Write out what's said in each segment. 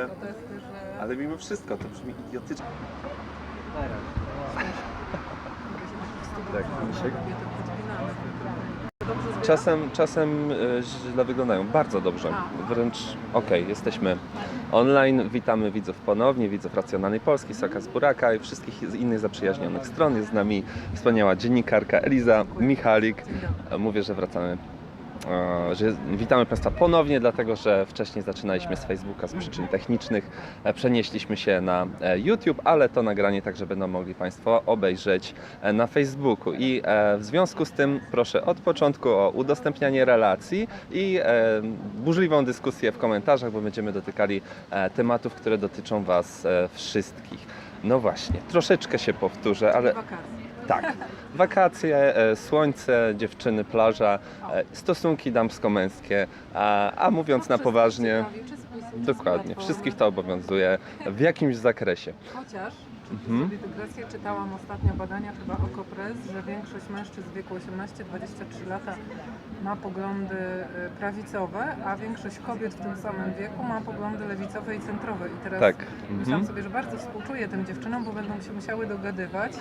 jest, że... Ale mimo wszystko to brzmi idiotycznie. Tak, Misiek? Czasem, czasem e, źle wyglądają, bardzo dobrze. Wręcz okej, jesteśmy online. Witamy widzów ponownie, widzów Racjonalnej Polski, Soka z Buraka i wszystkich z innych zaprzyjaźnionych stron. Jest z nami wspaniała dziennikarka Eliza Michalik. E, Mówię, że wracamy. E, Że witamy Państwa ponownie, dlatego że wcześniej zaczynaliśmy z Facebooka z przyczyn technicznych. E, Przenieśliśmy się na e, YouTube, ale to nagranie także będą mogli Państwo obejrzeć na Facebooku. I w związku z tym proszę od początku o udostępnianie relacji i burzliwą dyskusję w komentarzach, bo będziemy dotykali tematów, które dotyczą Was wszystkich. No właśnie, troszeczkę się powtórzę, ale Wakacje. Tak. Wakacje, e, słońce, dziewczyny, plaża, e, stosunki damsko-męskie, a, a mówiąc na poważnie, dokładnie, wszystkich to obowiązuje w jakimś zakresie. Chociaż, Mhm. sobie dygresję, czytałam ostatnio badania chyba Okopres, że większość mężczyzn w wieku 18-23 lata ma poglądy y, prawicowe, a większość kobiet w tym samym wieku ma poglądy lewicowe i centrowe. I teraz Tak. myślałam Mhm. sobie, że bardzo współczuję tym dziewczynom, bo będą się musiały dogadywać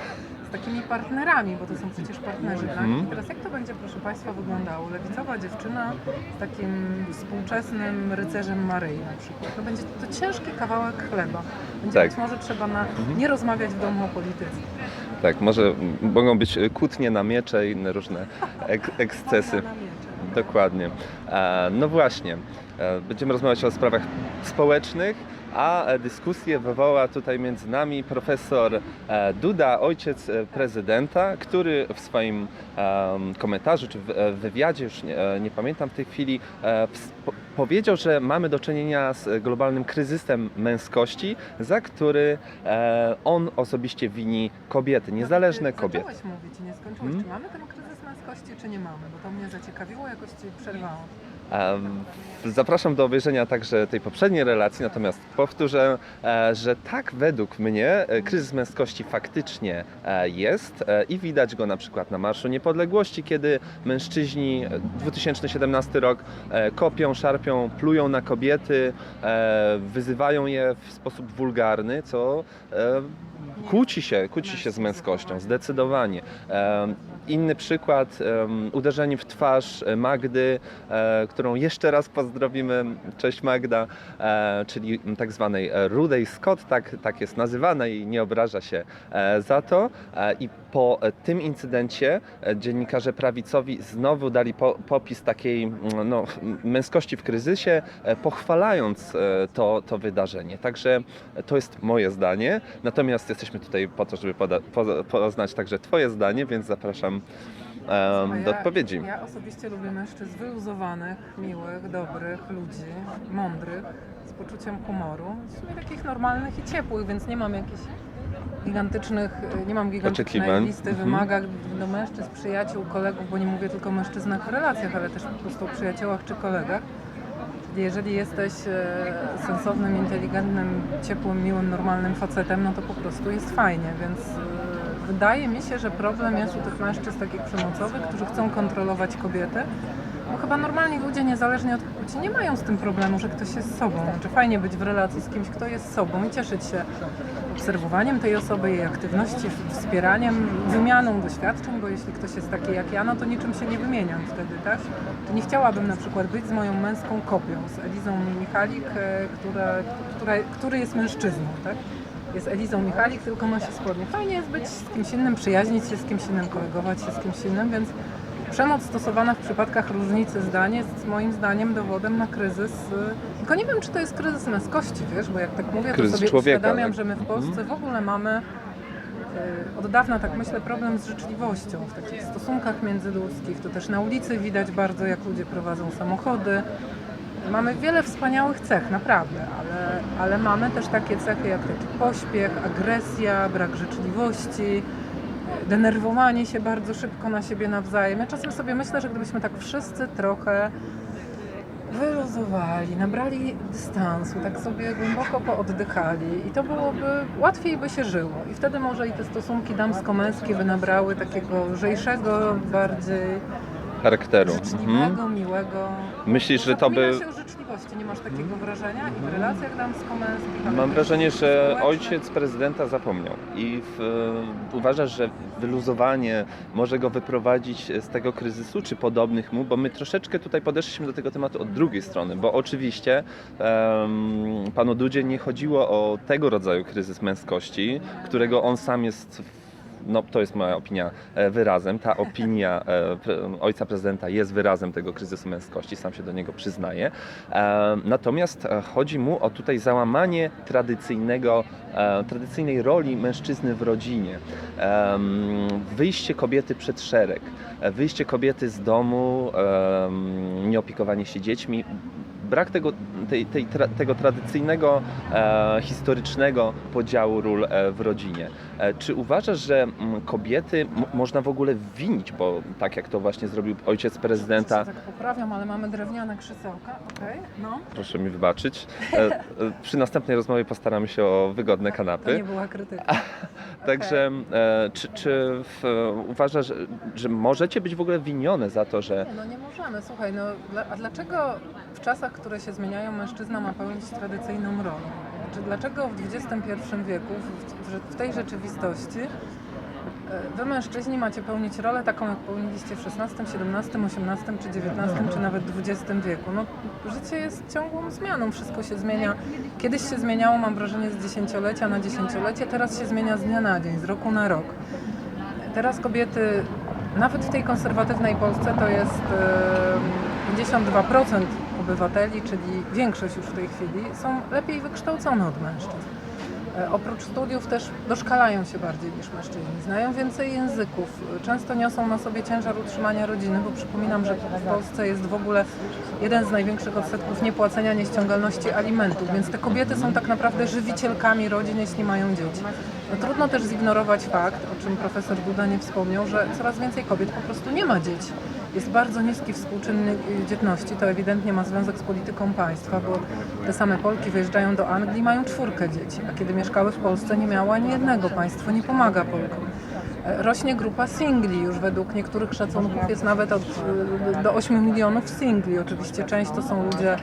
z takimi partnerami, bo to są przecież partnerzy dla nich. Mhm. I teraz jak to będzie, proszę Państwa, wyglądało? Lewicowa dziewczyna z takim współczesnym rycerzem Maryi na przykład. To będzie to ciężki kawałek chleba. Będzie Tak. być może trzeba na, Mhm. nie rozmawiać w domu o polityce. Tak, może mogą być kłótnie na miecze i inne różne ek ekscesy. Wojna na miecze. Dokładnie. E, No właśnie, e, będziemy rozmawiać o sprawach społecznych, a dyskusję wywoła tutaj między nami profesor e, Duda, ojciec prezydenta, który w swoim komentarzu czy w wywiadzie, już nie, nie pamiętam w tej chwili, powiedział, że mamy do czynienia z globalnym kryzysem męskości, za który e, on osobiście wini kobiety, niezależne No, ty kobiety. Zacząłeś mówić i nie skończyłeś. Hmm? Czy mamy ten kryzys męskości, czy nie mamy? Bo to mnie zaciekawiło, jakoś Ci przerwało. Zapraszam do obejrzenia także tej poprzedniej relacji, natomiast powtórzę, e, że tak według mnie e, kryzys męskości faktycznie e, jest i widać go na przykład na Marszu Niepodległości, kiedy mężczyźni, e, 2017 rok, kopią, szarpią, plują na kobiety, wyzywają je w sposób wulgarny, co kłóci się, kłóci się z męskością, zdecydowanie. Inny przykład, uderzenie w twarz e, Magdy, e, którą jeszcze raz pozdrowimy, cześć Magda, e, czyli tak zwanej Rudej Scott, tak, tak jest nazywana i nie obraża się za to. I po tym incydencie dziennikarze prawicowi znowu dali po, popis takiej no, męskości w kryzysie, pochwalając to, to wydarzenie. Także to jest moje zdanie, natomiast jesteśmy tutaj po to, żeby poda, po, poznać także Twoje zdanie, więc zapraszam em, A do odpowiedzi. Ja osobiście lubię mężczyzn wyluzowanych, miłych, dobrych ludzi, mądrych, z poczuciem humoru. W sumie takich normalnych i ciepłych, więc nie mam jakichś gigantycznych, nie mam gigantycznej listy Mhm. wymagań do mężczyzn, przyjaciół, kolegów, bo nie mówię tylko o mężczyznach w relacjach, ale też po prostu o przyjaciołach czy kolegach. Jeżeli jesteś e, sensownym, inteligentnym, ciepłym, miłym, normalnym facetem, no to po prostu jest fajnie, więc e, wydaje mi się, że problem jest u tych mężczyzn takich przemocowych, którzy chcą kontrolować kobiety, bo chyba normalni ludzie, niezależnie od płci, nie mają z tym problemu, że ktoś jest sobą. Znaczy fajnie być w relacji z kimś, kto jest sobą i cieszyć się obserwowaniem tej osoby, jej aktywności, wspieraniem, wymianą doświadczeń, bo jeśli ktoś jest taki jak ja, no to niczym się nie wymieniam wtedy, tak? To nie chciałabym na przykład być z moją męską kopią, z Elizą Michalik, e, która, która, który jest mężczyzną, tak? Jest Elizą Michalik, tylko nosi spodnie. Fajnie jest być z kimś innym, przyjaźnić się z kimś innym, kolegować się z kimś innym, więc przemoc stosowana w przypadkach różnicy zdań jest moim zdaniem dowodem na kryzys. y, Tylko nie wiem, czy to jest kryzys męskości, wiesz, bo jak tak mówię, Kryzys to sobie człowieka, uświadamiam, tak. że my w Polsce w ogóle mamy y, od dawna, tak myślę, problem z życzliwością w takich stosunkach międzyludzkich. To też na ulicy widać bardzo, jak ludzie prowadzą samochody. Mamy wiele wspaniałych cech, naprawdę, ale, ale mamy też takie cechy jak taki pośpiech, agresja, brak życzliwości, denerwowanie się bardzo szybko na siebie nawzajem. Ja czasem sobie myślę, że gdybyśmy tak wszyscy trochę wyluzowali, nabrali dystansu, tak sobie głęboko pooddychali i to byłoby, łatwiej by się żyło. I wtedy może i te stosunki damsko-męskie by nabrały takiego lżejszego, bardziej charakteru. Mhm. życzliwego, miłego. Myślisz, że to by... Zapomina się o życzliwości, nie masz takiego wrażenia? I w relacjach damsko-męskich, ale Mam wrażenie, że ojciec prezydenta zapomniał i w, e, uważasz, że wyluzowanie może go wyprowadzić z tego kryzysu, czy podobnych mu, bo my troszeczkę tutaj podeszliśmy do tego tematu od drugiej strony, bo oczywiście em, panu Dudzie nie chodziło o tego rodzaju kryzys męskości, którego on sam jest no to jest moja opinia, e, wyrazem. Ta opinia e, ojca prezydenta jest wyrazem tego kryzysu męskości, sam się do niego przyznaje. Natomiast e, chodzi mu o tutaj załamanie tradycyjnego, tradycyjnej roli mężczyzny w rodzinie. Wyjście kobiety przed szereg, wyjście kobiety z domu, nieopiekowanie się dziećmi. Brak tego, tej, tej, tra, tego tradycyjnego, e, historycznego podziału ról e, w rodzinie. E, Czy uważasz, że mm, kobiety można w ogóle winić, bo tak jak to właśnie zrobił ojciec prezydenta, Ja tak poprawiam, ale mamy drewniane krzesełka, okej? No, proszę mi wybaczyć, e, przy następnej rozmowie postaramy się o wygodne to kanapy. nie była krytyka. Także e, czy, czy w, uważasz, że, że możecie być w ogóle winione za to, że Nie, no nie możemy. Słuchaj, no a dlaczego w czasach, które się zmieniają, mężczyzna ma pełnić tradycyjną rolę? Czy dlaczego w XXI wieku, w, tej rzeczywistości, e, wy mężczyźni macie pełnić rolę taką, jak pełniliście w XVI, XVII, XVIII czy XIX, czy nawet XX wieku? No, życie jest ciągłą zmianą, wszystko się zmienia. Kiedyś się zmieniało, mam wrażenie, z dziesięciolecia na dziesięciolecie, teraz się zmienia z dnia na dzień, z roku na rok. Teraz kobiety, nawet w tej konserwatywnej Polsce, to jest e, 52% obywateli, czyli większość już w tej chwili, są lepiej wykształcone od mężczyzn. E, Oprócz studiów też doszkalają się bardziej niż mężczyźni, znają więcej języków, często niosą na sobie ciężar utrzymania rodziny, bo przypominam, że w Polsce jest w ogóle jeden z największych odsetków niepłacenia nieściągalności alimentów, więc te kobiety są tak naprawdę żywicielkami rodzin, jeśli mają dzieci. No, trudno też zignorować fakt, o czym profesor Duda nie wspomniał, że coraz więcej kobiet po prostu nie ma dzieci. Jest bardzo niski współczynnik y, dzietności, to ewidentnie ma związek z polityką państwa, bo te same Polki wyjeżdżają do Anglii mają czwórkę dzieci, a kiedy mieszkały w Polsce nie miały ani jednego, państwo nie pomaga Polkom. E, Rośnie grupa singli, już według niektórych szacunków jest nawet od, y, do 8 milionów singli. Oczywiście część to są ludzie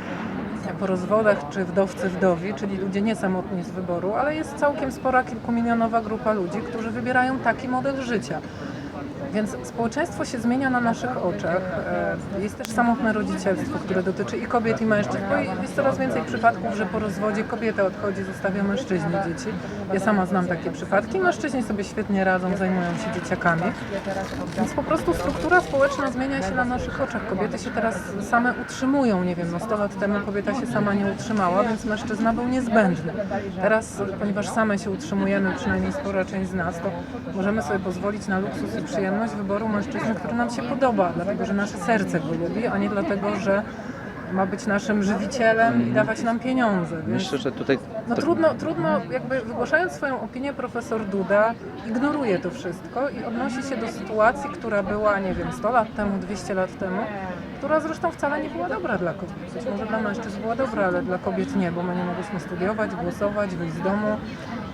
po rozwodach czy wdowcy wdowi, czyli ludzie niesamotni z wyboru, ale jest całkiem spora kilkumilionowa grupa ludzi, którzy wybierają taki model życia. Więc społeczeństwo się zmienia na naszych oczach. E, Jest też samotne rodzicielstwo, które dotyczy i kobiet, i mężczyzn, bo jest coraz więcej przypadków, że po rozwodzie kobieta odchodzi, zostawia mężczyźni dzieci. Ja sama znam takie przypadki. Mężczyźni sobie świetnie radzą, zajmują się dzieciakami. Więc po prostu struktura społeczna zmienia się na naszych oczach. Kobiety się teraz same utrzymują. Nie wiem, no 100 lat temu kobieta się sama nie utrzymała, więc mężczyzna był niezbędny. Teraz, ponieważ same się utrzymujemy, przynajmniej spora część z nas, to możemy sobie pozwolić na luksus i przyjemność wyboru mężczyzny, który nam się podoba, dlatego że nasze serce go lubi, a nie dlatego, że ma być naszym żywicielem i dawać nam pieniądze. Więc... myślę, że tutaj No to- trudno, trudno, jakby wygłaszając swoją opinię, profesor Duda ignoruje to wszystko i odnosi się do sytuacji, która była, nie wiem, 100 lat temu, 200 lat temu, która zresztą wcale nie była dobra dla kobiet. Być może dla mężczyzn była dobra, ale dla kobiet nie, bo my nie mogliśmy studiować, głosować, wyjść z domu.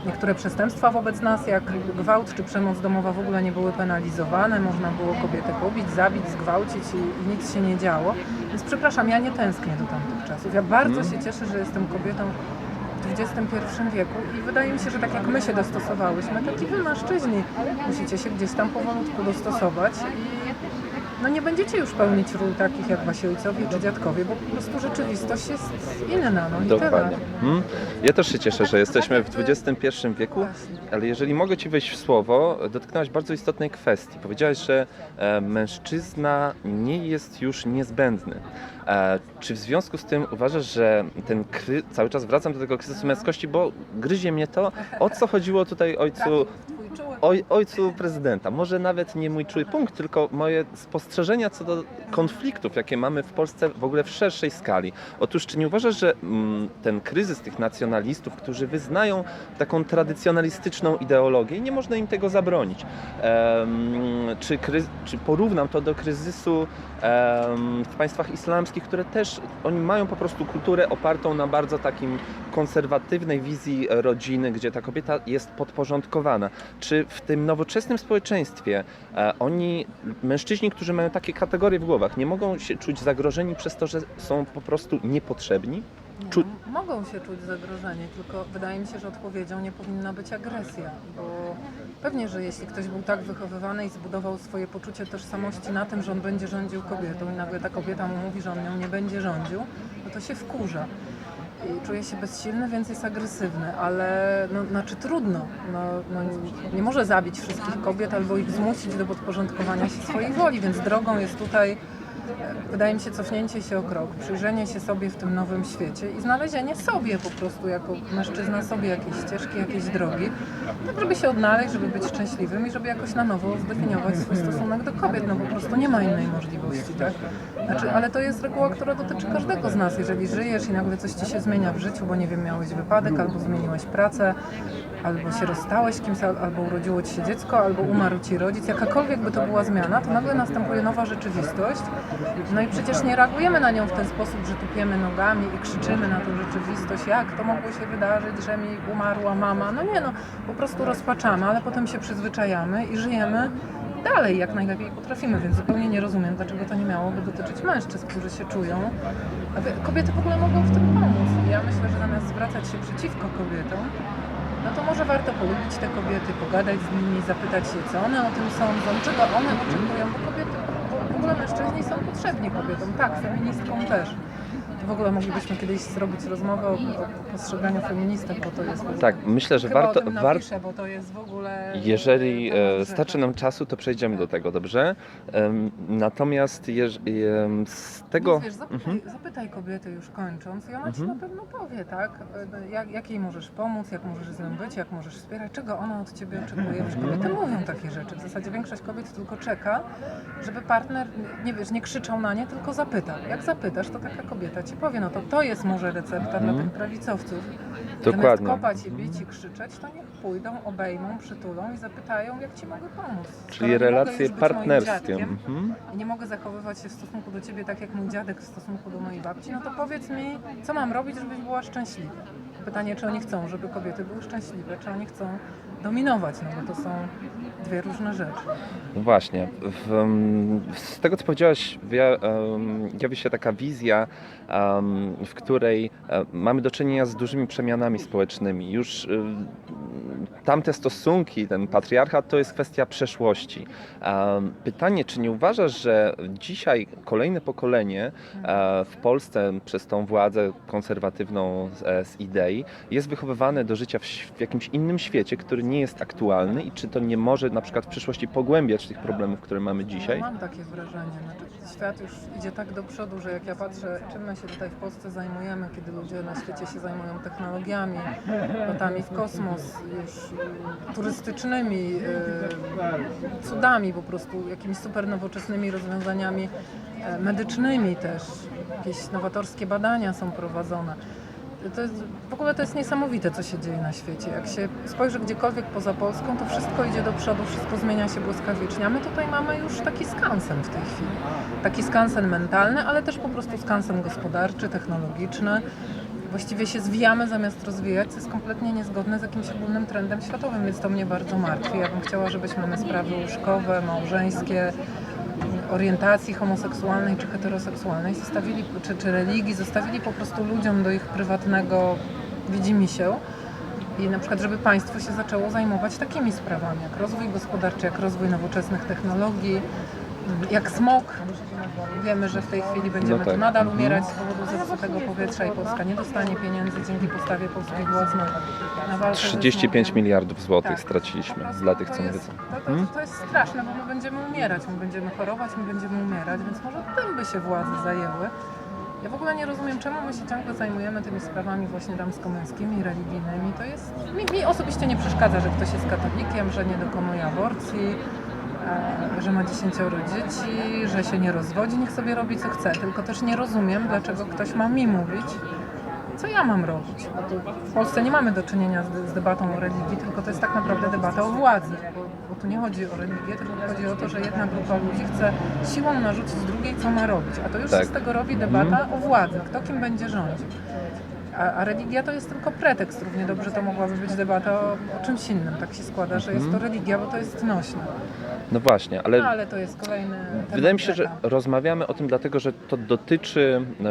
Niektóre przestępstwa wobec nas, jak gwałt czy przemoc domowa w ogóle nie były penalizowane, można było kobietę pobić, zabić, zgwałcić i, i nic się nie działo. Więc przepraszam, ja nie tęsknię do tamtych czasów. Ja bardzo się cieszę, że jestem kobietą w XXI wieku i wydaje mi się, że tak jak my się dostosowałyśmy, tak i wy mężczyźni musicie się gdzieś tam powolutku dostosować no nie będziecie już pełnić ról takich jak wasi ojcowie czy dziadkowie, bo po prostu rzeczywistość jest inna, no i Dokładnie. tyle. Hmm? Ja też się cieszę, że jesteśmy w XXI wieku, Właśnie. ale jeżeli mogę Ci wejść w słowo, dotknąłeś bardzo istotnej kwestii. Powiedziałeś, że e, mężczyzna nie jest już niezbędny. E, czy w związku z tym uważasz, że ten kry... cały czas wracam do tego kryzysu męskości, bo gryzie mnie to, o co chodziło tutaj ojcu czuły oj, ojcu prezydenta. Może nawet nie mój czuły punkt, tylko moje spostrzeżenia co do konfliktów, jakie mamy w Polsce w ogóle w szerszej skali. Otóż, czy nie uważasz, że mm, ten kryzys tych nacjonalistów, którzy wyznają taką tradycjonalistyczną ideologię nie można im tego zabronić, czy, czy porównam to do kryzysu w państwach islamskich, które też, oni mają po prostu kulturę opartą na bardzo takim konserwatywnej wizji rodziny, gdzie ta kobieta jest podporządkowana. Czy w tym nowoczesnym społeczeństwie e, oni, mężczyźni, którzy mają takie kategorie w głowach, nie mogą się czuć zagrożeni przez to, że są po prostu niepotrzebni? Nie, Czu- mogą się czuć zagrożeni, tylko wydaje mi się, że odpowiedzią nie powinna być agresja, bo pewnie, że jeśli ktoś był tak wychowywany i zbudował swoje poczucie tożsamości na tym, że on będzie rządził kobietą i nagle ta kobieta mu mówi, że on nią nie będzie rządził, no to się wkurza. Czuje się bezsilny, więc jest agresywny, ale no, znaczy trudno. No, no, nie może zabić wszystkich kobiet albo ich zmusić do podporządkowania się swojej woli, więc drogą jest tutaj wydaje mi się cofnięcie się o krok, przyjrzenie się sobie w tym nowym świecie i znalezienie sobie po prostu jako mężczyzna sobie jakiejś ścieżki, jakiejś drogi, tak żeby się odnaleźć, żeby być szczęśliwym i żeby jakoś na nowo zdefiniować swój stosunek do kobiet, no po prostu nie ma innej możliwości, tak? Znaczy, ale to jest reguła, która dotyczy każdego z nas, jeżeli żyjesz i nagle coś Ci się zmienia w życiu, bo nie wiem, miałeś wypadek, albo zmieniłeś pracę, albo się rozstałeś z kimś, al- albo urodziło Ci się dziecko, albo umarł Ci rodzic, jakakolwiek by to była zmiana, to nagle następuje nowa rzeczywistość. No i przecież nie reagujemy na nią w ten sposób, że tupiemy nogami i krzyczymy na tą rzeczywistość, jak to mogło się wydarzyć, że mi umarła mama. No nie no, po prostu rozpaczamy, ale potem się przyzwyczajamy i żyjemy dalej jak najlepiej potrafimy, więc zupełnie nie rozumiem, dlaczego to nie miałoby dotyczyć mężczyzn, którzy się czują. Kobiety w ogóle mogą w tym pomóc. Ja myślę, że zamiast zwracać się przeciwko kobietom, no to może warto polubić te kobiety, pogadać z nimi, zapytać się, co one o tym sądzą, czego one oczekują, bo kobiety, bo w ogóle mężczyźni są potrzebni kobietom, tak, feministkom też. W ogóle moglibyśmy kiedyś zrobić rozmowę o, o postrzeganiu feministek, bo to jest... Tak, myślę, że Chyba warto, o tym bo to jest w ogóle... Jeżeli e, starczy nam czasu, to przejdziemy do tego, dobrze? Natomiast jeż, z tego. Więc wiesz, zapytaj, Mhm. zapytaj kobietę już kończąc i ona ci Mhm. na pewno powie, tak? E, Jak, jak jej możesz pomóc, jak możesz z nią być, jak możesz wspierać, czego ona od ciebie oczekuje. Wiesz, kobiety mówią takie rzeczy. W zasadzie większość kobiet tylko czeka, żeby partner, nie wiesz, nie krzyczał na nie, tylko zapytał. Jak zapytasz, to taka kobieta ci powie, no to to jest może recepta dla Mhm. tych prawicowców. Dokładnie. Zamiast kopać i bić i krzyczeć, to niech pójdą, obejmą, przytulą i zapytają, jak ci mogę pomóc. Czyli relacje partnerskie. Mhm. i nie mogę zachowywać się w stosunku do ciebie tak jak mój dziadek w stosunku do mojej babci, no to powiedz mi, co mam robić, żebyś była szczęśliwa. Pytanie, czy oni chcą, żeby kobiety były szczęśliwe, czy oni chcą dominować, no bo to są dwie różne rzeczy. No Właśnie. W, z tego, co powiedziałaś, em, jawi się taka wizja, w której e, mamy do czynienia z dużymi przemianami społecznymi. Już em, tamte stosunki, ten patriarchat, to jest kwestia przeszłości. Pytanie, czy nie uważasz, że dzisiaj kolejne pokolenie e, w Polsce przez tą władzę konserwatywną z, e, idei jest wychowywane do życia w, w jakimś innym świecie, który nie jest aktualny i czy to nie może na przykład w przyszłości pogłębiać tych problemów, które mamy dzisiaj? No, mam takie wrażenie. Znaczy, świat już idzie tak do przodu, że jak ja patrzę, czym my się tutaj w Polsce zajmujemy, kiedy ludzie na świecie się zajmują technologiami, lotami w kosmos, już y, turystycznymi y, cudami po prostu, jakimiś super nowoczesnymi rozwiązaniami e, medycznymi też. Jakieś nowatorskie badania są prowadzone. To jest, w ogóle to jest niesamowite, co się dzieje na świecie. Jak się spojrzy gdziekolwiek poza Polską, to wszystko idzie do przodu, wszystko zmienia się błyskawicznie. A my tutaj mamy już taki skansen w tej chwili. Taki skansen mentalny, ale też po prostu skansen gospodarczy, technologiczny. Właściwie się zwijamy zamiast rozwijać, co jest kompletnie niezgodne z jakimś ogólnym trendem światowym, więc to mnie bardzo martwi. Ja bym chciała, żebyśmy my sprawy łóżkowe, małżeńskie, orientacji homoseksualnej czy heteroseksualnej zostawili, czy, czy religii, zostawili po prostu ludziom do ich prywatnego widzimisię i na przykład, żeby państwo się zaczęło zajmować takimi sprawami, jak rozwój gospodarczy, jak rozwój nowoczesnych technologii, jak smog. Wiemy, że w tej chwili będziemy No tak. tu nadal Mhm. umierać z powodu zepsutego powietrza i Polska nie dostanie pieniędzy dzięki postawie polskich władz na, na walkę ze 35 smogiem. miliardów złotych Tak. straciliśmy prostu dla tych, to co nie jest, wiedzą. To, to, Hmm? to jest straszne, bo my będziemy umierać, my będziemy chorować, my będziemy umierać, więc może tym by się władze zajęły. Ja w ogóle nie rozumiem, czemu my się ciągle zajmujemy tymi sprawami właśnie damsko-męskimi, religijnymi. To jest... Mi, mi osobiście nie przeszkadza, że ktoś jest katolikiem, że nie dokonuje aborcji, że ma dziesięcioro dzieci, że się nie rozwodzi, niech sobie robi co chce. Tylko też nie rozumiem, dlaczego ktoś ma mi mówić, co ja mam robić. W Polsce nie mamy do czynienia z, debatą o religii, tylko to jest tak naprawdę debata o władzy. Bo, bo tu nie chodzi o religię, tylko chodzi o to, że jedna grupa ludzi chce siłą narzucić drugiej, co ma robić. A to już Tak. się z tego robi debata o władzy, kto kim będzie rządził. A, a religia to jest tylko pretekst. Równie dobrze to mogłaby być debata o, o czymś innym. Tak się składa, że jest to Mhm. religia, bo to jest nośne. No właśnie, ale No ale to jest kolejny Wydaje mi się, że rozmawiamy o tym dlatego, że to dotyczy e,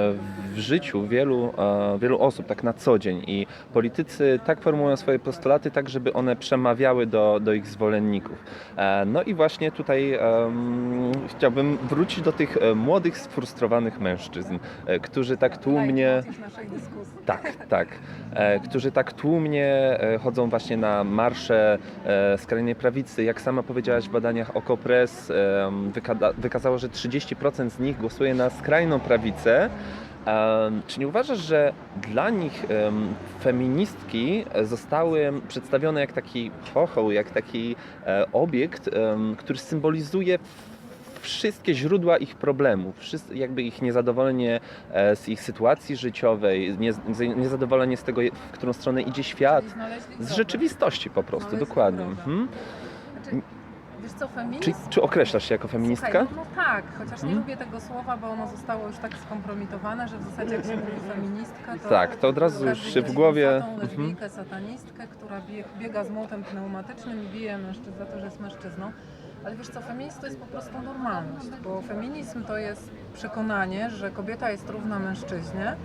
w życiu wielu, e, wielu osób tak na co dzień i politycy tak formułują swoje postulaty, tak żeby one przemawiały do, do ich zwolenników. E, No i właśnie tutaj em, chciałbym wrócić do tych e, młodych, sfrustrowanych mężczyzn, którzy tak tłumnie... Tak, tak. Którzy tak tłumnie chodzą właśnie na marsze skrajnej prawicy. Jak sama powiedziałaś w badaniach Okopres, wykazało, że 30% z nich głosuje na skrajną prawicę. Czy nie uważasz, że dla nich em, feministki zostały przedstawione jak taki chochoł, jak taki e, obiekt, który symbolizuje wszystkie źródła ich problemów, jakby ich niezadowolenie e, z ich sytuacji życiowej, niezadowolenie z tego, w którą stronę idzie świat, z rzeczywistości po prostu, dokładnie. Znaczy, wiesz co, feminizm... Czy, czy określasz się jako feministka? Słuchaj, no, no tak, chociaż nie Mhm. lubię tego słowa, bo ono zostało już tak skompromitowane, że w zasadzie jak się mówi feministka, to Tak, to od razu już się w głowie... wąsatą Mhm. lesbijkę, satanistkę, która bie, biega z młotem pneumatycznym i bije mężczyznę za to, że jest mężczyzną. Ale wiesz co, feminizm to jest po prostu normalność, bo feminizm to jest przekonanie, że kobieta jest równa mężczyźnie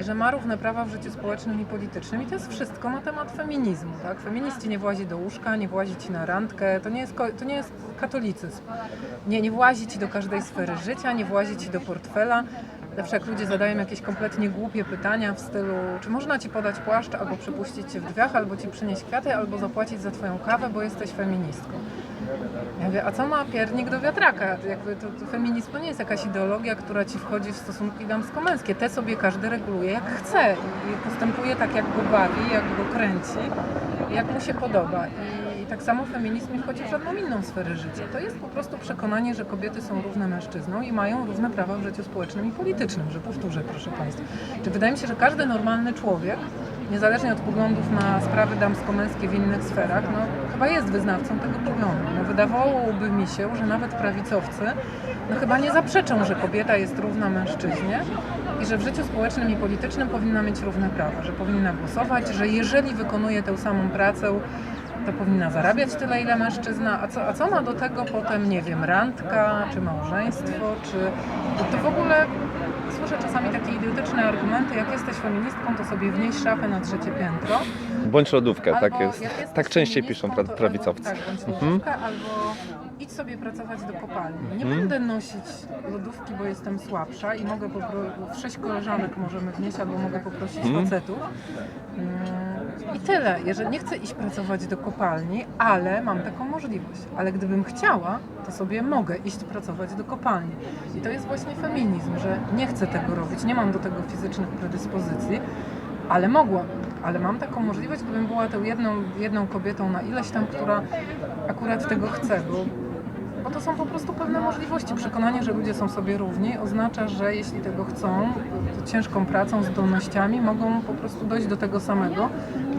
i że ma równe prawa w życiu społecznym i politycznym. I to jest wszystko na temat feminizmu. Tak? Feministi nie włazi do łóżka, nie włazi ci na randkę, to nie jest, to nie jest katolicyzm. Nie, nie włazi ci do każdej sfery życia, nie włazi ci do portfela. Zawsze jak ludzie zadają jakieś kompletnie głupie pytania w stylu, czy można ci podać płaszcz, albo przepuścić cię w drzwiach, albo ci przynieść kwiaty, albo zapłacić za twoją kawę, bo jesteś feministką. Ja mówię, a co ma piernik do wiatraka? Jakby to, to feminizm to nie jest jakaś ideologia, która ci wchodzi w stosunki damsko-męskie. Te sobie każdy reguluje jak chce i postępuje tak, jak go bawi, jak go kręci, jak mu się podoba. I, tak samo feminizm nie wchodzi w żadną inną sferę życia. To jest po prostu przekonanie, że kobiety są równe mężczyznom i mają równe prawa w życiu społecznym i politycznym, że powtórzę, proszę Państwa. Czy wydaje mi się, że każdy normalny człowiek niezależnie od poglądów na sprawy damsko-męskie w innych sferach, no chyba jest wyznawcą tego poglądu. No, wydawałoby mi się, że nawet prawicowcy no, chyba nie zaprzeczą, że kobieta jest równa mężczyźnie i że w życiu społecznym i politycznym powinna mieć równe prawa, że powinna głosować, że jeżeli wykonuje tę samą pracę, to powinna zarabiać tyle, ile mężczyzna, a co, a co ma do tego potem, nie wiem, randka, czy małżeństwo, czy to w ogóle idiotyczne argumenty, jak jesteś feministką, to sobie wnieś szafę na trzecie piętro. Bądź lodówkę, tak Albo jest. jak jesteś Tak częściej piszą pra- prawicowcy. Albo, tak, bądź Mhm. lodówka, albo idź sobie pracować do kopalni. Nie Mhm. będę nosić lodówki, bo jestem słabsza i mogę popro- w sześć koleżanek możemy wnieść, albo mogę poprosić Mhm. facetów. Mm, I tyle. Jeżeli nie chcę iść pracować do kopalni, ale mam taką możliwość. Ale gdybym chciała, to sobie mogę iść pracować do kopalni. I to jest właśnie feminizm, że nie chcę tego robić, nie mam do tego fizycznych predyspozycji, ale mogłabym. Ale mam taką możliwość, gdybym była tą jedną, jedną kobietą na ileś tam, która akurat tego chce, bo, bo to są po prostu pewne możliwości. Przekonanie, że ludzie są sobie równi oznacza, że jeśli tego chcą, to ciężką pracą, zdolnościami mogą po prostu dojść do tego samego,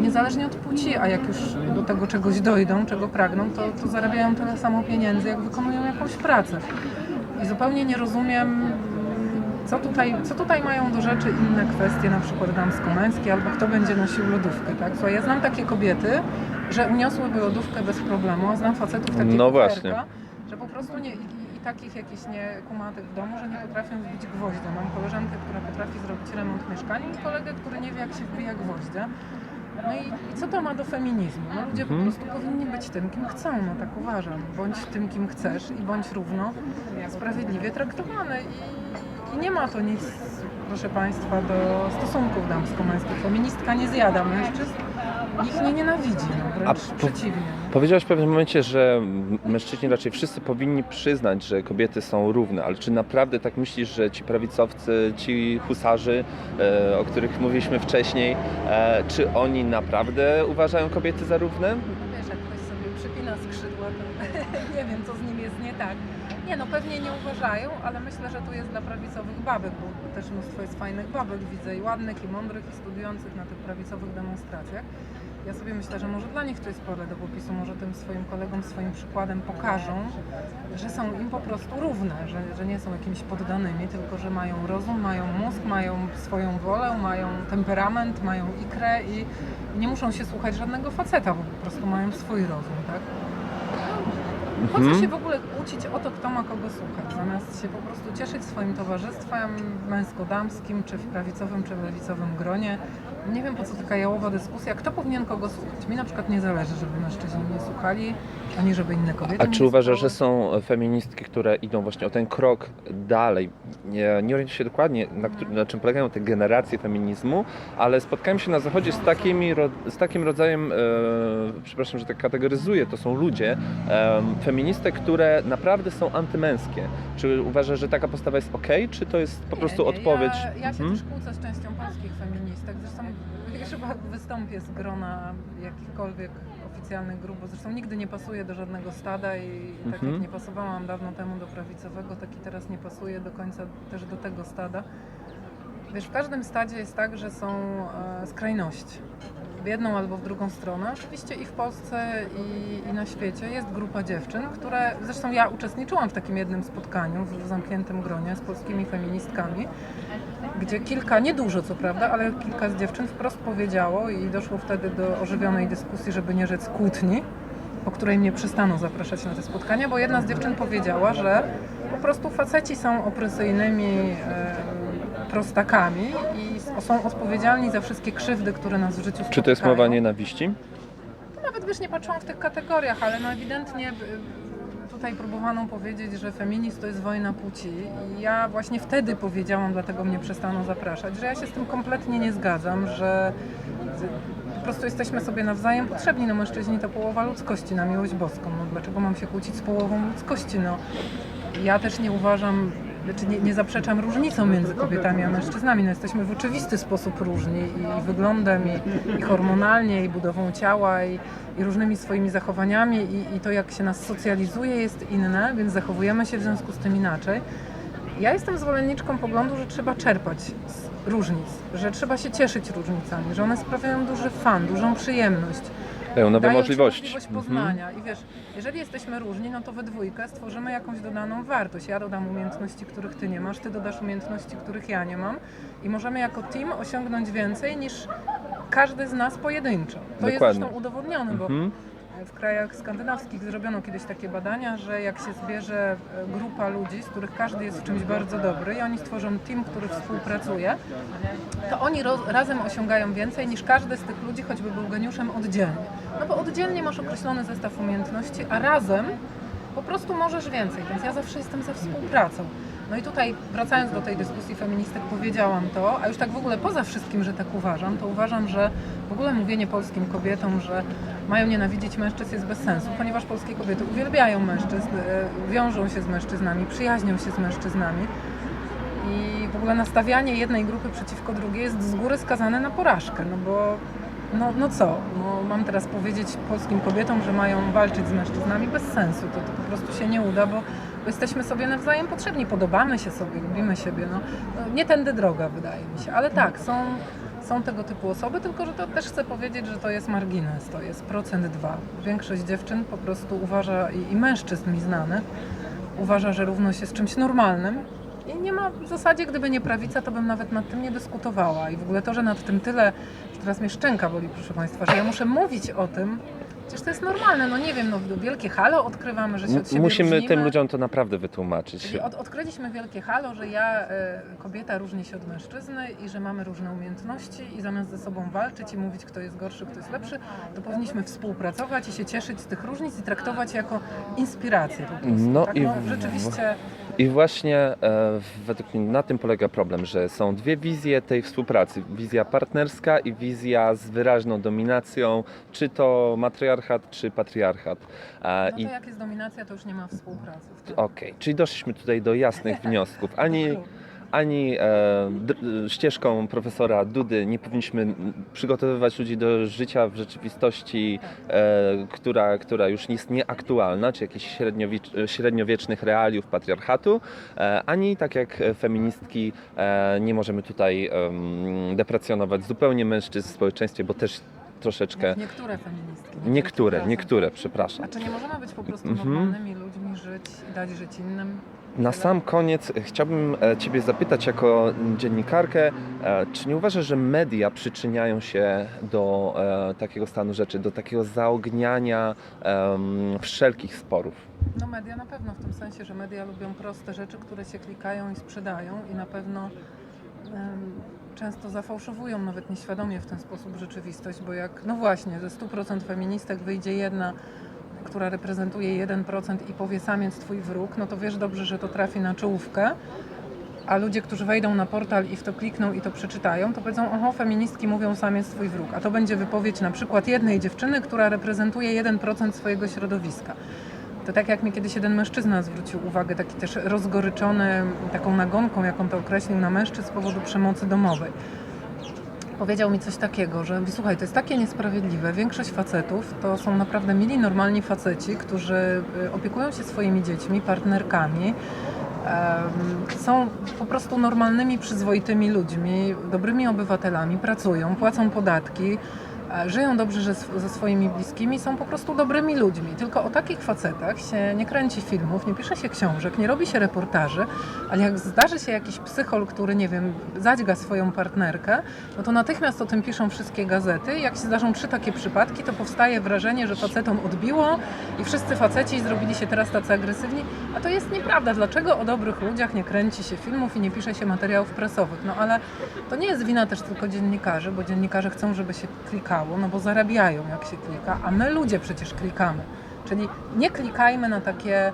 niezależnie od płci, a jak już do tego czegoś dojdą, czego pragną, to, to zarabiają tyle samo pieniędzy, jak wykonują jakąś pracę. I zupełnie nie rozumiem, co tutaj, co tutaj mają do rzeczy inne kwestie, na przykład damsko-męskie, albo kto będzie nosił lodówkę, tak? Słuchaj, ja znam takie kobiety, że uniosłyby lodówkę bez problemu, a znam facetów takich No właśnie. Że po prostu nie, i, i takich jakichś niekumatych w domu, że nie potrafią wbić gwoździa. Mam koleżankę, która potrafi zrobić remont mieszkania i kolegę, który nie wie, jak się wbija gwoździa. No i, i co to ma do feminizmu? No ludzie Mhm. po prostu powinni być tym, kim chcą, no tak uważam. Bądź tym, kim chcesz i bądź równo sprawiedliwie traktowany. I, I nie ma to nic, proszę Państwa, do stosunków damsko-męskich. Feministka nie zjada mężczyzn, ich nie nienawidzi, no wręcz po- przeciwnie. Powiedziałaś w pewnym momencie, że mężczyźni raczej wszyscy powinni przyznać, że kobiety są równe, ale czy naprawdę tak myślisz, że ci prawicowcy, ci husarzy, e, o których mówiliśmy wcześniej, e, czy oni naprawdę uważają kobiety za równe? Wiesz, jak ktoś sobie przypina skrzydła, to nie wiem, co z nim jest nie tak. Nie no, pewnie nie uważają, ale myślę, że tu jest dla prawicowych babek, bo też mnóstwo jest fajnych babek, widzę i ładnych, i mądrych, i studiujących na tych prawicowych demonstracjach. Ja sobie myślę, że może dla nich to jest pole do popisu, może tym swoim kolegom, swoim przykładem pokażą, że są im po prostu równe, że, że nie są jakimiś poddanymi, tylko że mają rozum, mają mózg, mają swoją wolę, mają temperament, mają ikrę i, nie muszą się słuchać żadnego faceta, bo po prostu mają swój rozum, tak? Po co Mhm. się w ogóle kłócić o to, kto ma kogo słuchać, zamiast się po prostu cieszyć swoim towarzystwem męsko-damskim, czy w prawicowym, czy w lewicowym gronie. Nie wiem po co taka jałowa dyskusja, kto powinien kogo słuchać. Mi na przykład nie zależy, żeby mężczyźni mnie słuchali, ani żeby inne kobiety A czy uważasz, że są feministki, które idą właśnie o ten krok dalej? Nie, nie orientuję się dokładnie, na, któ- na czym polegają te generacje feminizmu, ale spotkałem się na zachodzie z, takimi, z takim rodzajem, e, przepraszam, że tak kategoryzuję, to są ludzie, e, feministek, które naprawdę są antymęskie. Czy uważasz, że taka postawa jest ok, czy to jest po Nie, prostu nie, odpowiedź? Ja, ja się Mhm. też kłócę z częścią polskich feministek. Zresztą ja chyba wystąpię z grona jakichkolwiek oficjalnych grup, bo zresztą nigdy nie pasuję do żadnego stada i tak Mhm. jak nie pasowałam dawno temu do prawicowego, tak i teraz nie pasuję do końca też do tego stada. Wiesz, w każdym stadzie jest tak, że są e, skrajności. W jedną albo w drugą stronę. Oczywiście i w Polsce, i, i na świecie jest grupa dziewczyn, które, zresztą ja uczestniczyłam w takim jednym spotkaniu w zamkniętym gronie z polskimi feministkami, gdzie kilka, niedużo co prawda, ale kilka z dziewczyn wprost powiedziało i doszło wtedy do ożywionej dyskusji, żeby nie rzec kłótni, po której mnie przestano zapraszać na te spotkania, bo jedna z dziewczyn powiedziała, że po prostu faceci są opresyjnymi e, prostakami i są odpowiedzialni za wszystkie krzywdy, które nas w życiu Czy to jest spotykają. mowa nienawiści? Nawet wiesz, nie patrzyłam w tych kategoriach, ale no ewidentnie y, tutaj próbowano powiedzieć, że feminizm to jest wojna płci i ja właśnie wtedy powiedziałam, dlatego mnie przestano zapraszać, że ja się z tym kompletnie nie zgadzam, że z- po prostu jesteśmy sobie nawzajem potrzebni, no mężczyźni to połowa ludzkości, na miłość boską, no dlaczego mam się kłócić z połową ludzkości, no ja też nie uważam, znaczy nie, nie zaprzeczam różnicom między kobietami a mężczyznami. No jesteśmy w oczywisty sposób różni i, wyglądem, i, i hormonalnie, i budową ciała, i, i różnymi swoimi zachowaniami, i, i to jak się nas socjalizuje jest inne, więc zachowujemy się w związku z tym inaczej. Ja jestem zwolenniczką poglądu, że trzeba czerpać z różnic, że trzeba się cieszyć różnicami, że one sprawiają duży fan, dużą przyjemność. Dają nowe Dają ci możliwości. możliwość Mhm. poznania. I wiesz, jeżeli jesteśmy różni, no to we dwójkę stworzymy jakąś dodaną wartość. Ja dodam umiejętności, których ty nie masz, ty dodasz umiejętności, których ja nie mam. I możemy jako team osiągnąć więcej niż każdy z nas pojedynczo. To jest Dokładnie. zresztą udowodnione, bo Mhm. w krajach skandynawskich zrobiono kiedyś takie badania, że jak się zbierze e, grupa ludzi, z których każdy jest w czymś bardzo dobry i oni stworzą team, który współpracuje, to oni roz, razem osiągają więcej niż każdy z tych ludzi, choćby był geniuszem oddzielnie. No bo oddzielnie masz określony zestaw umiejętności, a razem po prostu możesz więcej, więc ja zawsze jestem za współpracą. No i tutaj wracając do tej dyskusji feministek powiedziałam to, a już tak w ogóle poza wszystkim, że tak uważam, to uważam, że w ogóle mówienie polskim kobietom, że mają nienawidzić mężczyzn jest bez sensu, ponieważ polskie kobiety uwielbiają mężczyzn, e, wiążą się z mężczyznami, przyjaźnią się z mężczyznami. I w ogóle nastawianie jednej grupy przeciwko drugiej jest z góry skazane na porażkę, no bo no, no co, no, mam teraz powiedzieć polskim kobietom, że mają walczyć z mężczyznami bez sensu, to, to po prostu się nie uda, bo, jesteśmy sobie nawzajem potrzebni, podobamy się sobie, lubimy siebie, no, no nie tędy droga wydaje mi się, ale tak, są, są tego typu osoby, tylko że to też chcę powiedzieć, że to jest margines, to jest procent dwa. Większość dziewczyn po prostu uważa, i, i mężczyzn mi znanych, uważa, że równość jest czymś normalnym. I nie ma w zasadzie, gdyby nie prawica, to bym nawet nad tym nie dyskutowała. I w ogóle to, że nad tym tyle, teraz mnie szczęka boli, proszę Państwa, że ja muszę mówić o tym, przecież to jest normalne. No nie wiem, no wielkie halo odkrywamy, że się od siebie Musimy różnimy. tym ludziom to naprawdę wytłumaczyć. Czyli od, odkryliśmy wielkie halo, że ja, e, kobieta, różni się od mężczyzny i że mamy różne umiejętności i zamiast ze sobą walczyć i mówić, kto jest gorszy, kto jest lepszy, to powinniśmy współpracować i się cieszyć z tych różnic i traktować jako inspirację po prostu. No tak? i no, rzeczywiście I właśnie e, według mnie na tym polega problem, że są dwie wizje tej współpracy. Wizja partnerska i wizja z wyraźną dominacją, czy to matriarchat, czy patriarchat. E, No I to jak jest dominacja, to już nie ma współpracy. Okej, czyli doszliśmy tutaj do jasnych wniosków. Ani, ani e, ścieżką profesora Dudy nie powinniśmy przygotowywać ludzi do życia w rzeczywistości, e, która, która już jest nieaktualna, czy jakichś średniowiecz- średniowiecznych realiów patriarchatu, e, ani tak jak e, feministki e, nie możemy tutaj em, deprecjonować zupełnie mężczyzn w społeczeństwie, bo też troszeczkę. Jak niektóre feministki. nie Niektóre, niektóre, razem. przepraszam. A czy nie możemy być po prostu Mhm. normalnymi ludźmi, żyć i dać żyć innym? Na sam koniec chciałbym e, Ciebie zapytać jako dziennikarkę, e, czy nie uważasz, że media przyczyniają się do e, takiego stanu rzeczy, do takiego zaogniania wszelkich sporów? No media na pewno, w tym sensie, że media lubią proste rzeczy, które się klikają i sprzedają i na pewno często zafałszowują nawet nieświadomie w ten sposób rzeczywistość, bo jak, no właśnie, ze 100% feministek wyjdzie jedna, która reprezentuje 1% i powie samiec twój wróg, no to wiesz dobrze, że to trafi na czołówkę, a ludzie, którzy wejdą na portal i w to klikną i to przeczytają, to powiedzą, oho, feministki mówią samiec twój wróg, a to będzie wypowiedź na przykład jednej dziewczyny, która reprezentuje 1% swojego środowiska. To tak jak mi kiedyś jeden mężczyzna zwrócił uwagę, taki też rozgoryczony taką nagonką, jaką to określił na mężczyzn z powodu przemocy domowej. Powiedział mi coś takiego, że słuchaj, to jest takie niesprawiedliwe. Większość facetów to są naprawdę mili, normalni faceci, którzy y, opiekują się swoimi dziećmi, partnerkami. Są po prostu normalnymi, przyzwoitymi ludźmi, dobrymi obywatelami, pracują, płacą podatki, żyją dobrze sw- ze swoimi bliskimi, są po prostu dobrymi ludźmi. Tylko o takich facetach się nie kręci filmów, nie pisze się książek, nie robi się reportaży, ale jak zdarzy się jakiś psychol, który, nie wiem, zadźga swoją partnerkę, no to natychmiast o tym piszą wszystkie gazety. Jak się zdarzą trzy takie przypadki, to powstaje wrażenie, że facetom odbiło i wszyscy faceci zrobili się teraz tacy agresywni, a to jest nieprawda. Dlaczego o dobrych ludziach nie kręci się filmów i nie pisze się materiałów prasowych? No ale to nie jest wina też tylko dziennikarzy, bo dziennikarze chcą, żeby się klikało, no bo zarabiają jak się klika, a my ludzie przecież klikamy. Czyli nie klikajmy na takie,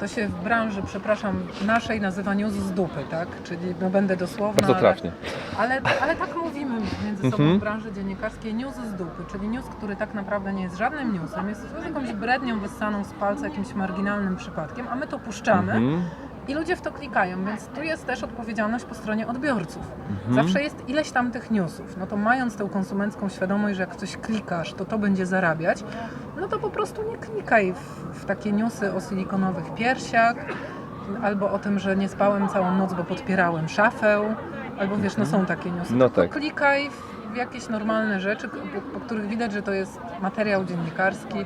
to się w branży, przepraszam, naszej nazywa news z dupy, tak? Czyli no będę dosłowna, Bardzo ale- trafnie. ale, ale tak mówimy między sobą Mhm. w branży dziennikarskiej, news z dupy, czyli news, który tak naprawdę nie jest żadnym newsem, jest jakąś brednią wyssaną z palca, jakimś marginalnym przypadkiem, a my to puszczamy Mhm. I ludzie w to klikają, więc tu jest też odpowiedzialność po stronie odbiorców. Mhm. Zawsze jest ileś tam tych newsów, no to mając tę konsumencką świadomość, że jak coś klikasz, to to będzie zarabiać, no to po prostu nie klikaj w, w takie newsy o silikonowych piersiach, albo o tym, że nie spałem całą noc, bo podpierałem szafę, albo wiesz, no są takie newsy. No tak. klikaj w jakieś normalne rzeczy, po, po których widać, że to jest materiał dziennikarski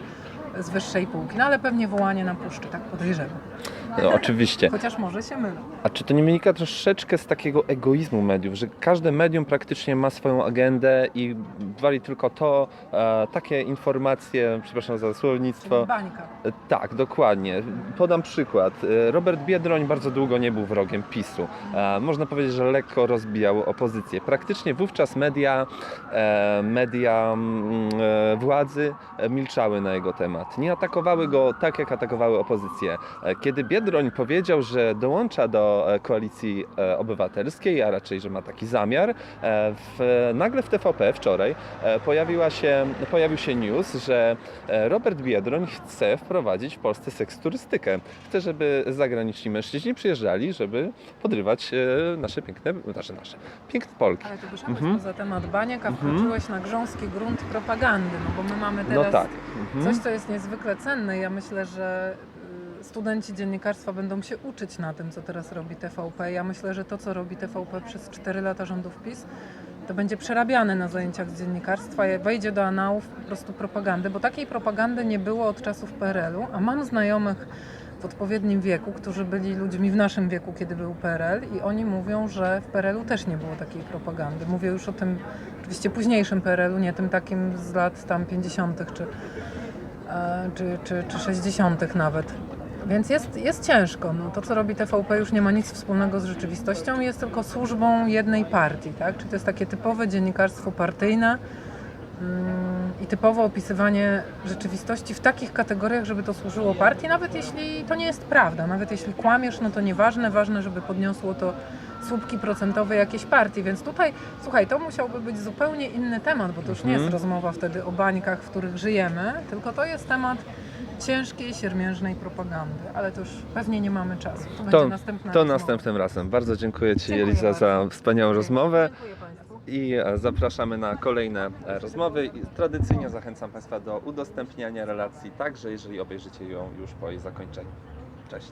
z wyższej półki. No ale pewnie wołanie na puszczy, tak podejrzewam. No, oczywiście. Chociaż może się mylę. A czy to nie wynika troszeczkę z takiego egoizmu mediów, że każde medium praktycznie ma swoją agendę i wali tylko to, e, takie informacje, przepraszam za słownictwo. Bańka. E, Tak, dokładnie. Podam przykład. E, Robert Biedroń bardzo długo nie był wrogiem PiSu. E, Można powiedzieć, że lekko rozbijał opozycję. Praktycznie wówczas media, e, media mm, e, władzy e, milczały na jego temat. Nie atakowały go tak, jak atakowały opozycję. E, Kiedy Biedroń powiedział, że dołącza do e, koalicji e, obywatelskiej, a raczej, że ma taki zamiar, e, w, nagle w TVP wczoraj pojawiła się, pojawił się news, że Robert Biedroń chce wprowadzić w Polsce seksturystykę. Chce, żeby zagraniczni mężczyźni przyjeżdżali, żeby podrywać nasze piękne, znaczy nasze, piękne Polki. Ale to wyszedłeś Mhm. poza temat baniek, a Mhm. wkroczyłeś na grząski grunt propagandy, no bo my mamy No teraz tak. Mhm. coś, co jest niezwykle cenne. Ja myślę, że studenci dziennikarstwa będą się uczyć na tym, co teraz robi TVP. Ja myślę, że to, co robi TVP przez 4 lata rządów PiS, to będzie przerabiane na zajęciach z dziennikarstwa, wejdzie do anałów po prostu propagandy, bo takiej propagandy nie było od czasów PRL-u, a mam znajomych w odpowiednim wieku, którzy byli ludźmi w naszym wieku, kiedy był PRL i oni mówią, że w PRL-u też nie było takiej propagandy. Mówię już o tym oczywiście późniejszym PRL-u, nie tym takim z lat tam 50. czy, e, czy, czy, czy 60. nawet. Więc jest, jest ciężko. No, to, co robi TVP, już nie ma nic wspólnego z rzeczywistością, jest tylko służbą jednej partii. Tak? Czyli to jest takie typowe dziennikarstwo partyjne mm, i typowo opisywanie rzeczywistości w takich kategoriach, żeby to służyło partii, nawet jeśli to nie jest prawda. Nawet jeśli kłamiesz, no to nieważne, ważne, żeby podniosło to słupki procentowe jakiejś partii, więc tutaj, słuchaj, to musiałby być zupełnie inny temat, bo to już nie jest Mhm. rozmowa wtedy o bańkach, w których żyjemy, tylko to jest temat ciężkiej, siermiężnej propagandy, ale to już pewnie nie mamy czasu. To, będzie następna to następnym razem. Bardzo dziękuję Ci, Dziękuję Eliza, za wspaniałą rozmowę. Dziękuję Państwu. I e, zapraszamy na kolejne e, rozmowy. I tradycyjnie zachęcam Państwa do udostępniania relacji, także jeżeli obejrzycie ją już po jej zakończeniu.